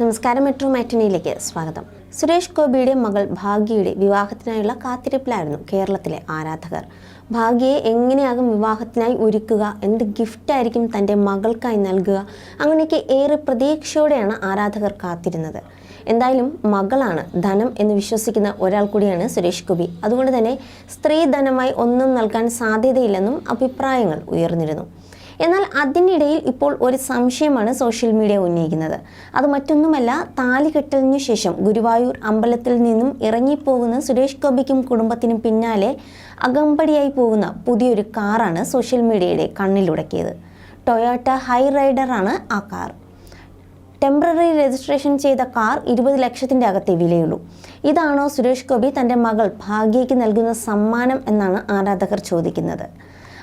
നമസ്കാരം മെട്രോ മാറ്റിനിയിലേക്ക് സ്വാഗതം. സുരേഷ് ഗോപിയുടെ മകൾ ഭാഗ്യയുടെ വിവാഹത്തിനായുള്ള കാത്തിരിപ്പിലായിരുന്നു കേരളത്തിലെ ആരാധകർ. ഭാഗ്യയെ എങ്ങനെയാകും വിവാഹത്തിനായി ഒരുക്കുക എന്ത് ഗിഫ്റ്റായിരിക്കും തന്റെ മകൾക്കായി നൽകുക അങ്ങനെയൊക്കെ ഏറെ പ്രതീക്ഷയോടെയാണ് ആരാധകർ കാത്തിരുന്നത്. എന്തായാലും മകളാണ് ധനം എന്ന് വിശ്വസിക്കുന്ന ഒരാൾ കൂടിയാണ് സുരേഷ് ഗോപി. അതുകൊണ്ട് തന്നെ സ്ത്രീധനമായി ഒന്നും നൽകാൻ സാധ്യതയില്ലെന്നും അഭിപ്രായങ്ങൾ ഉയർന്നിരുന്നു. എന്നാൽ അതിനിടയിൽ ഇപ്പോൾ ഒരു സംശയമാണ് സോഷ്യൽ മീഡിയ ഉന്നയിക്കുന്നത്. അത് മറ്റൊന്നുമല്ല താലികെട്ടലിനു ശേഷം ഗുരുവായൂർ അമ്പലത്തിൽ നിന്നും ഇറങ്ങിപ്പോകുന്ന സുരേഷ് ഗോപിക്കും കുടുംബത്തിനും പിന്നാലെ അകമ്പടിയായി പോകുന്ന പുതിയൊരു കാറാണ് സോഷ്യൽ മീഡിയയുടെ കണ്ണിലുടക്കിയത്. ടൊയോട്ട ഹൈ റൈഡറാണ് ആ കാർ. ടെമ്പററി രജിസ്ട്രേഷൻ ചെയ്ത കാർ ഇരുപത് ലക്ഷത്തിന്റെ അകത്തെ വിലയുള്ളൂ. ഇതാണോ സുരേഷ് ഗോപി തന്റെ മകൾ ഭാഗ്യയ്ക്ക് നൽകുന്ന സമ്മാനം എന്നാണ് ആരാധകർ ചോദിക്കുന്നത്.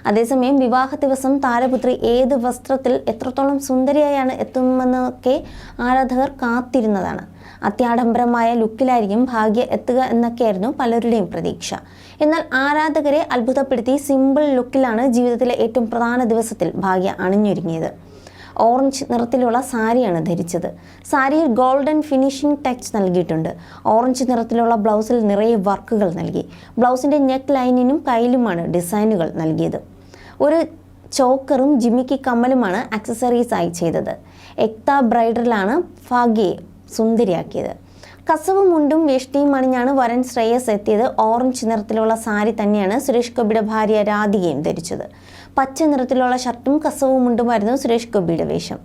അതേസമയം വിവാഹ ദിവസം താരപുത്രി ഏത് വസ്ത്രത്തിൽ എത്രത്തോളം സുന്ദരിയായാണ് എത്തുമെന്നൊക്കെ ആരാധകർ കാത്തിരുന്നതാണ്. അത്യാഡംബരമായ ലുക്കിലായിരിക്കും ഭാഗ്യ എത്തുക എന്നൊക്കെയായിരുന്നു പലരുടെയും പ്രതീക്ഷ. എന്നാൽ ആരാധകരെ അത്ഭുതപ്പെടുത്തി സിമ്പിൾ ലുക്കിലാണ് ജീവിതത്തിലെ ഏറ്റവും പ്രധാന ദിവസത്തിൽ ഭാഗ്യ അണിഞ്ഞൊരുങ്ങിയത്. ഓറഞ്ച് നിറത്തിലുള്ള സാരിയാണ് ധരിച്ചത്. സാരിയിൽ ഗോൾഡൻ ഫിനിഷിംഗ് ടച്ച് നൽകിയിട്ടുണ്ട്. ഓറഞ്ച് നിറത്തിലുള്ള ബ്ലൗസിൽ നിറയെ വർക്കുകൾ നൽകി. ബ്ലൗസിന്റെ നെക്ക് ലൈനിനും കയ്യിലുമാണ് ഡിസൈനുകൾ നൽകിയത്. ഒരു ചോക്കറും ജിമിക്കി കമ്മലുമാണ് ആക്സസറീസ് ആയി ചെയ്തത്. എക്ത ബ്രൈഡറിലാണ് ഫാഗിയെ സുന്ദരിയാക്കിയത്. കസവ് മുണ്ടും വേഷ്ടിയും അണിഞ്ഞാണ് വരൻ ശ്രേയസ് എത്തിയത്. ഓറഞ്ച് നിറത്തിലുള്ള സാരി തന്നെയാണ് സുരേഷ് ഗോപിയുടെ ഭാര്യ രാധികയും ധരിച്ചത്. പച്ച നിറത്തിലുള്ള ഷർട്ടും കസവും മുണ്ടുമായിരുന്നു സുരേഷ് ഗോപിയുടെ വേഷം.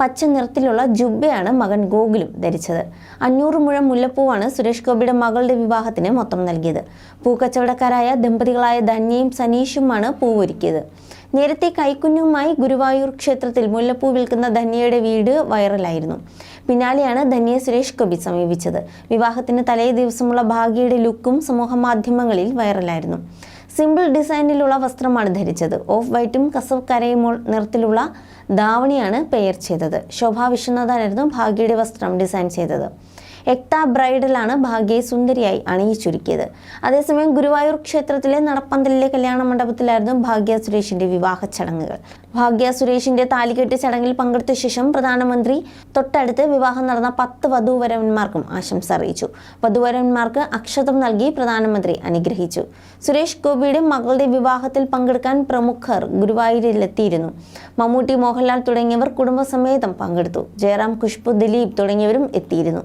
പച്ച നിറത്തിലുള്ള ജുബ്ബയാണ് മകൻ ഗോകുലും ധരിച്ചത്. അഞ്ഞൂറ് മുഴം മുല്ലപ്പൂവാണ് സുരേഷ് ഗോപിയുടെ മകളുടെ വിവാഹത്തിന് മൊത്തം നൽകിയത്. പൂക്കച്ചവടക്കാരായ ദമ്പതികളായ ധന്യയും സനീഷുമാണ് പൂവൊരുക്കിയത്. നേരത്തെ കൈക്കുഞ്ഞുമായി ഗുരുവായൂർ ക്ഷേത്രത്തിൽ മുല്ലപ്പൂ വിൽക്കുന്ന ധന്യയുടെ വീട് വൈറലായിരുന്നു. പിന്നാലെയാണ് ധന്യയെ സുരേഷ് ഗോപി സമീപിച്ചത്. വിവാഹത്തിന് തലേ ദിവസമുള്ള ഭാഗ്യയുടെ ലുക്കും സമൂഹ മാധ്യമങ്ങളിൽ വൈറലായിരുന്നു. സിമ്പിൾ ഡിസൈനിലുള്ള വസ്ത്രമാണ് ധരിച്ചത്. ഓഫ് വൈറ്റും കസവ് കരയുമോൾ നിറത്തിലുള്ള ദാവണിയാണ് പെയർ ചെയ്തത്. ശോഭ വിശ്വനാഥായിരുന്നു ഭാഗ്യയുടെ വസ്ത്രം ഡിസൈൻ ചെയ്തത്. എക്ത ബ്രൈഡലാണ് ഭാഗ്യയെ സുന്ദരിയായി അണിയിച്ചൊരുക്കിയത്. അതേസമയം ഗുരുവായൂർ ക്ഷേത്രത്തിലെ നടപ്പന്തലിലെ കല്യാണ മണ്ഡപത്തിലായിരുന്നു ഭാഗ്യ സുരേഷിന്റെ വിവാഹ ചടങ്ങുകൾ. ഭാഗ്യ സുരേഷിന്റെ താലികെട്ട് ചടങ്ങിൽ പങ്കെടുത്ത ശേഷം പ്രധാനമന്ത്രി തൊട്ടടുത്ത് വിവാഹം നടന്ന പത്ത് വധൂവരന്മാർക്കും ആശംസ അറിയിച്ചു. വധൂവരന്മാർക്ക് അക്ഷതം നൽകി പ്രധാനമന്ത്രി അനുഗ്രഹിച്ചു. സുരേഷ് ഗോപിയുടെ മകളുടെ വിവാഹത്തിൽ പങ്കെടുക്കാൻ പ്രമുഖർ ഗുരുവായൂരിലെത്തിയിരുന്നു. മമ്മൂട്ടി മോഹൻലാൽ തുടങ്ങിയവർ കുടുംബസമേതം പങ്കെടുത്തു. ജയറാം ഖുഷ്ബു ദിലീപ് തുടങ്ങിയവരും എത്തിയിരുന്നു.